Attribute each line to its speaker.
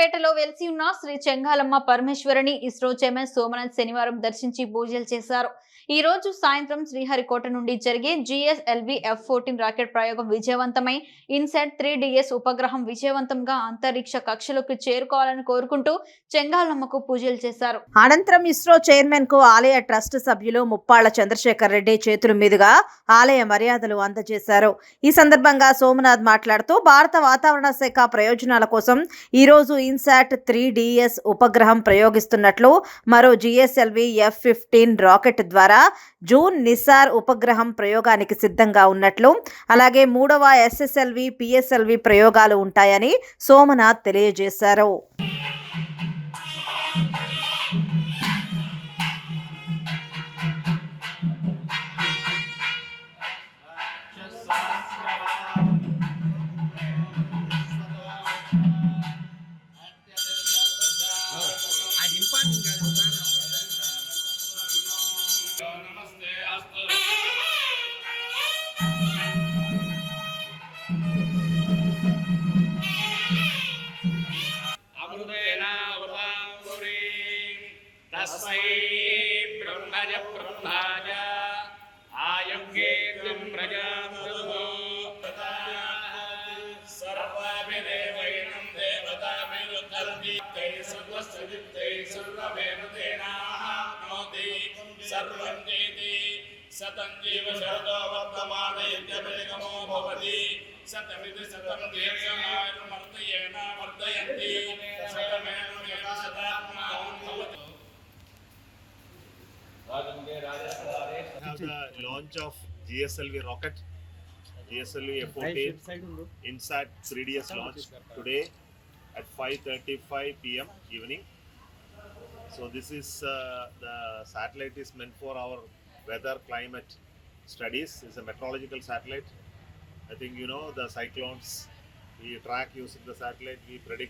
Speaker 1: సూళ్ళూరుపేటలో వెలిసి ఉన్న శ్రీ చెంగాలమ్మ పరమేశ్వరిని ఇస్రో చైర్మన్ సోమనాథ్ శనివారం దర్శించి పూజలు చేశారు. ఈ రోజు సాయంత్రం శ్రీహరికోట నుండి జరిగే జిఎస్ఎల్వి ఎఫ్ ఫోర్టీన్ రాకెట్ ప్రయోగం విజయవంతమై ఇన్సెట్ త్రీ డిఎస్ ఉపగ్రహం విజయవంతంగా అంతరిక్ష కక్షలకు చేరుకోవాలని కోరుకుంటూ చెంగాలమ్మకు పూజలు చేశారు.
Speaker 2: అనంతరం ఇస్రో చైర్మన్కు ఆలయ ట్రస్ట్ సభ్యులు ముప్పాళ్ళ చంద్రశేఖర్ రెడ్డి చేతుల మీదుగా ఆలయ మర్యాదలు అందజేశారు. ఈ సందర్భంగా సోమనాథ్ మాట్లాడుతూ భారత వాతావరణ శాఖ ప్రయోజనాల కోసం ఈ రోజు ఇన్సాట్ త్రీ డిఎస్ ఉపగ్రహం ప్రయోగిస్తున్నట్లు మరో జిఎస్ఎల్వి ఎఫ్ ఫిఫ్టీన్ రాకెట్ ద్వారా జూన్ నిసార్ ఉపగ్రహం ప్రయోగానికి సిద్ధంగా ఉన్నట్లు అలాగే మూడవ ఎస్ఎస్ఎల్వి పిఎస్ఎల్వి ప్రయోగాలు ఉంటాయని సోమనాథ్ తెలియజేశారు.
Speaker 3: तस्मै ब्रह्मज ब्रह्माज आयुर्गीर्तिं प्रजापतुः सर्वाभिदेवैनं देवताभिरुद्धर्दित्तै सर्वस्वदित्तै सर्वमेवतेनाप्नोति सर्वं चेति शतं जीव शरदो वर्तमान यद्यपरिगमो भवति शतमिति शतं दीर्घायुर्मर्दयेन वर्धयन्ति शतमेव शतात्मानं भवति
Speaker 4: have the launch of GSLV rocket, GSLV F-14 INSAT 3DS launch today at 5:35 p.m. evening. So this is uh, the satellite is meant for our weather climate studies. It's a meteorological satellite. I think you know the cyclones. We track using the satellite. We predict